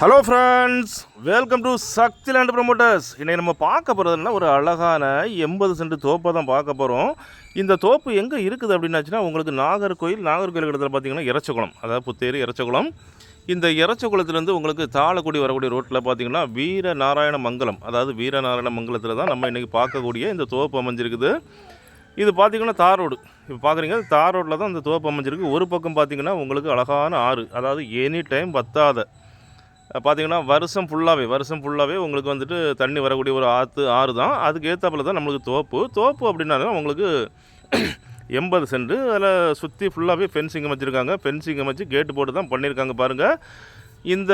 Hello friends welcome to Sakthi land promoters இன்னைக்கு நம்ம பார்க்க போகிறதுனா ஒரு அழகான எண்பது சென்ட் தோப்பை தான் பார்க்க போகிறோம் இந்த தோப்பு எங்கே இருக்குது அப்படின்னாச்சுன்னா உங்களுக்கு நாகர்கோயில் நாகர்கோயில் இடத்துல பார்த்தீங்கன்னா இறச்சகுளம். அதாவது புத்தேரி இறச்சகுளம். இந்த இறச்சகுளத்துலேருந்து உங்களுக்கு தாளக்குடி வரக்கூடிய ரோட்டில் பார்த்தீங்கன்னா வீர நாராயண மங்கலம். அதாவது வீர நாராயண மங்கலத்தில் தான் நம்ம இன்றைக்கி பார்க்கக்கூடிய இந்த தோப்பு அமைஞ்சிருக்குது. இது பார்த்தீங்கன்னா தார் ரோடு. இப்போ பார்க்குறீங்க தார் ரோட்டில் தான் இந்த தோப்பு அமைஞ்சிருக்கு. ஒரு பக்கம் பார்த்தீங்கன்னா உங்களுக்கு அழகான ஆறு. அதாவது எனி டைம் வத்தாத பார்த்தீங்கன்னா வருஷம் ஃபுல்லாகவே வருஷம் ஃபுல்லாகவே உங்களுக்கு வந்துட்டு தண்ணி வரக்கூடிய ஒரு ஆற்று ஆறு தான். அதுக்கு ஏற்றாப்பில் தான் நம்மளுக்கு தோப்பு. தோப்பு அப்படின்னாலும் உங்களுக்கு எண்பது சென்ட். அதில் சுற்றி ஃபுல்லாகவே ஃபென்சிங் வச்சுருக்காங்க. ஃபென்சிங் வச்சு கேட்டு போட்டு தான் பண்ணியிருக்காங்க பாருங்கள் இந்த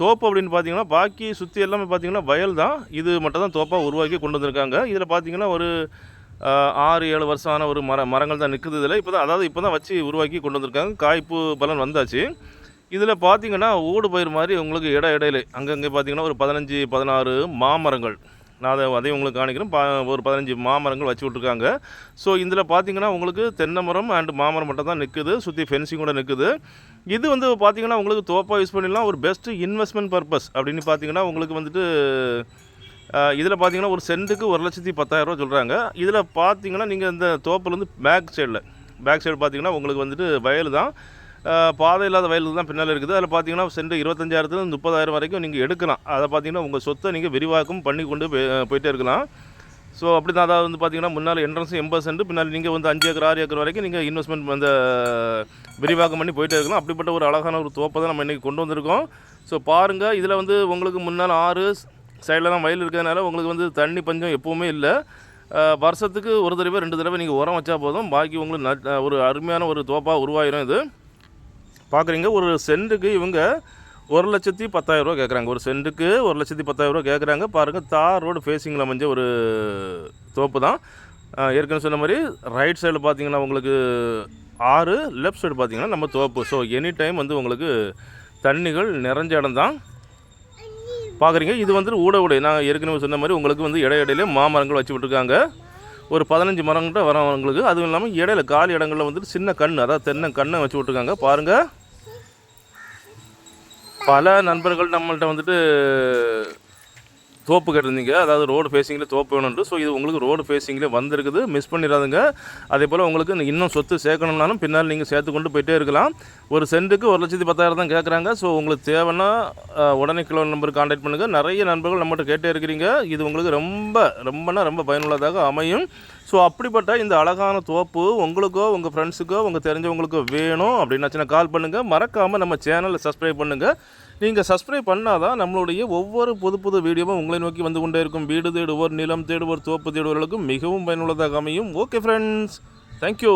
தோப்பு அப்படின்னு பார்த்தீங்கன்னா பாக்கி சுற்றி எல்லாமே பார்த்தீங்கன்னா வயல் தான். இது மட்டும் தான் தோப்பாக உருவாக்கி கொண்டு வந்திருக்காங்க. இதில் பார்த்தீங்கன்னா ஒரு ஆறு ஏழு வருஷம் ஆன ஒரு மர மரங்கள் தான் நிற்குது இதில். இப்போ தான் அதாவது இப்போ தான் வச்சு உருவாக்கி கொண்டு வந்திருக்காங்க. காய்ப்பு பலன் வந்தாச்சு. இதில் பார்த்தீங்கன்னா ஊடு பயிர் மாதிரி உங்களுக்கு இட இடையில. அங்கங்கே பார்த்தீங்கன்னா ஒரு பதினஞ்சு பதினாறு மாமரங்கள். நான் அதை அதையும் உங்களுக்கு காணிக்கிறேன். பா ஒரு பதினஞ்சு மாமரங்கள் வச்சு விட்ருக்காங்க ஸோ இதில் பார்த்தீங்கன்னா உங்களுக்கு தென்னை மரம் அண்ட் மாமரம் மட்டும் தான் நிற்குது. சுற்றி ஃபென்சிங் கூட நிற்குது. இது வந்து பார்த்தீங்கன்னா உங்களுக்கு தோப்பாக யூஸ் பண்ணிடலாம். ஒரு பெஸ்ட்டு இன்வெஸ்ட்மெண்ட் பர்பஸ் அப்படின்னு பார்த்தீங்கன்னா உங்களுக்கு வந்துட்டு இதில் பார்த்தீங்கன்னா ஒரு சென்ட்டுக்கு ஒரு லட்சத்தி பத்தாயிரரூவா சொல்கிறாங்க இதில் பார்த்தீங்கன்னா நீங்கள் இந்த தோப்புலேருந்து பேக் சைடில் பேக் சைடு பார்த்தீங்கன்னா உங்களுக்கு வந்துட்டு வயல் தான். பாதை இல்லாத வயலுக்கு தான் பின்னால் இருக்குது. அதில் பார்த்தீங்கன்னா சென்று இருபத்தஞ்சாயிரத்துலேருந்து முப்பதாயிரம் வரைக்கும் நீங்கள் எடுக்கலாம். அதை பார்த்தீங்கன்னா உங்கள் சொத்தை நீங்கள் விரிவாக்கம் பண்ணி கொண்டு போய் போயிட்டே இருக்கலாம். ஸோ அப்படி தான் அதாவது வந்து பார்த்தீங்கன்னா முன்னால் என்ட்ரன்ஸ் எண்பது சென்ட் பின்னால் நீங்கள் வந்து அஞ்சு ஏக்கர் ஆறு ஏக்கர் வரைக்கும் நீங்கள் இன்வெஸ்ட்மெண்ட் அந்த விரிவாக்கம் பண்ணி போயிட்டே இருக்கலாம். அப்படிப்பட்ட ஒரு அழகான ஒரு தோப்பை தான் நம்ம இன்றைக்கி கொண்டு வந்திருக்கோம். ஸோ பாருங்கள் இதில் வந்து உங்களுக்கு முன்னால் ஆறு சைடில் தான் வயல் இருக்கிறதுனால உங்களுக்கு வந்து தண்ணி பஞ்சம் எப்போவுமே இல்லை. வருஷத்துக்கு ஒரு தடவை ரெண்டு தடவை நீங்கள் உரம் வச்சா போதும். பாக்கி உங்களுக்கு நட்- ஒரு அருமையான ஒரு தோப்பாக உருவாயிரும் இது. பார்க்குறீங்க ஒரு சென்ட்டுக்கு இவங்க ஒரு லட்சத்தி பத்தாயிரரூவா கேட்குறாங்க ஒரு சென்ட்டுக்கு ஒரு லட்சத்தி பத்தாயிரரூவா கேட்குறாங்க பாருங்கள் தார் ரோடு ஃபேஸிங்கில் அமைஞ்ச ஒரு தோப்பு தான். ஏற்கனவே சொன்ன மாதிரி ரைட் சைடில் பார்த்தீங்கன்னா உங்களுக்கு ஆறு லெஃப்ட் சைடு பார்த்தீங்கன்னா நம்ம தோப்பு. ஸோ எனி டைம் வந்து உங்களுக்கு தண்ணிகள் நிறைஞ்ச இடம் தான். பார்க்குறீங்க இது வந்து ஊட உடை. நான் ஏற்கனவே சொன்ன மாதிரி உங்களுக்கு வந்து இடையிடையிலே மாமரங்கள் வச்சு விட்ருக்காங்க ஒரு பதினஞ்சு மரங்கிட்ட வரவங்களுக்கு அதுவும் இல்லாமல் இடையில காலி இடங்களில் வந்துட்டு சின்ன கண் அதாவது தென்னை கண்ணை வச்சு விட்ருக்காங்க பாருங்கள் பல நண்பர்கள் நம்மள்ட்ட வந்துட்டு தோப்பு கேட்டிருந்தீங்க அதாவது ரோடு ஃபேஸிங்கில் தோப்பு வேணும்னு ஸோ இது உங்களுக்கு ரோடு ஃபேஸிங்கில் வந்திருக்குது. மிஸ் பண்ணிடாதுங்க. அதே போல் உங்களுக்கு இன்னும் சொத்து சேர்க்கணும்னாலும் பின்னால் நீங்கள் சேர்த்து கொண்டு போயிட்டே இருக்கலாம். ஒரு சென்ட்டுக்கு ஒரு லட்சத்தி பத்தாயிரம் தான் கேட்குறாங்க ஸோ உங்களுக்கு தேவைன்னா உடனே கிலோ நம்பருக்கு காண்டாக்ட் பண்ணுங்கள் நிறைய நண்பர்கள் நம்மகிட்ட கேட்டே இருக்கிறீங்க. இது உங்களுக்கு ரொம்ப ரொம்பனா ரொம்ப பயனுள்ளதாக அமையும். ஸோ அப்படிப்பட்ட இந்த அழகான தோப்பு உங்களுக்கோ உங்கள் ஃப்ரெண்ட்ஸுக்கோ உங்கள் தெரிஞ்சவங்களுக்கோ வேணும் அப்படின்னாச்சுன்னா கால் பண்ணுங்கள் மறக்காமல் நம்ம சேனலை சப்ஸ்கிரைப் பண்ணுங்கள் நீங்கள் சப்ஸ்கிரைப் பண்ணாதான் நம்மளுடைய ஒவ்வொரு புது புது வீடியோவும் உங்களை நோக்கி வந்து கொண்டே இருக்கும். வீடு தேடுவோர் நிலம் தேடுவோர் தோப்பு தேடுவர்களுக்கும் மிகவும் பயனுள்ளதாக அமையும். Okay friends thank you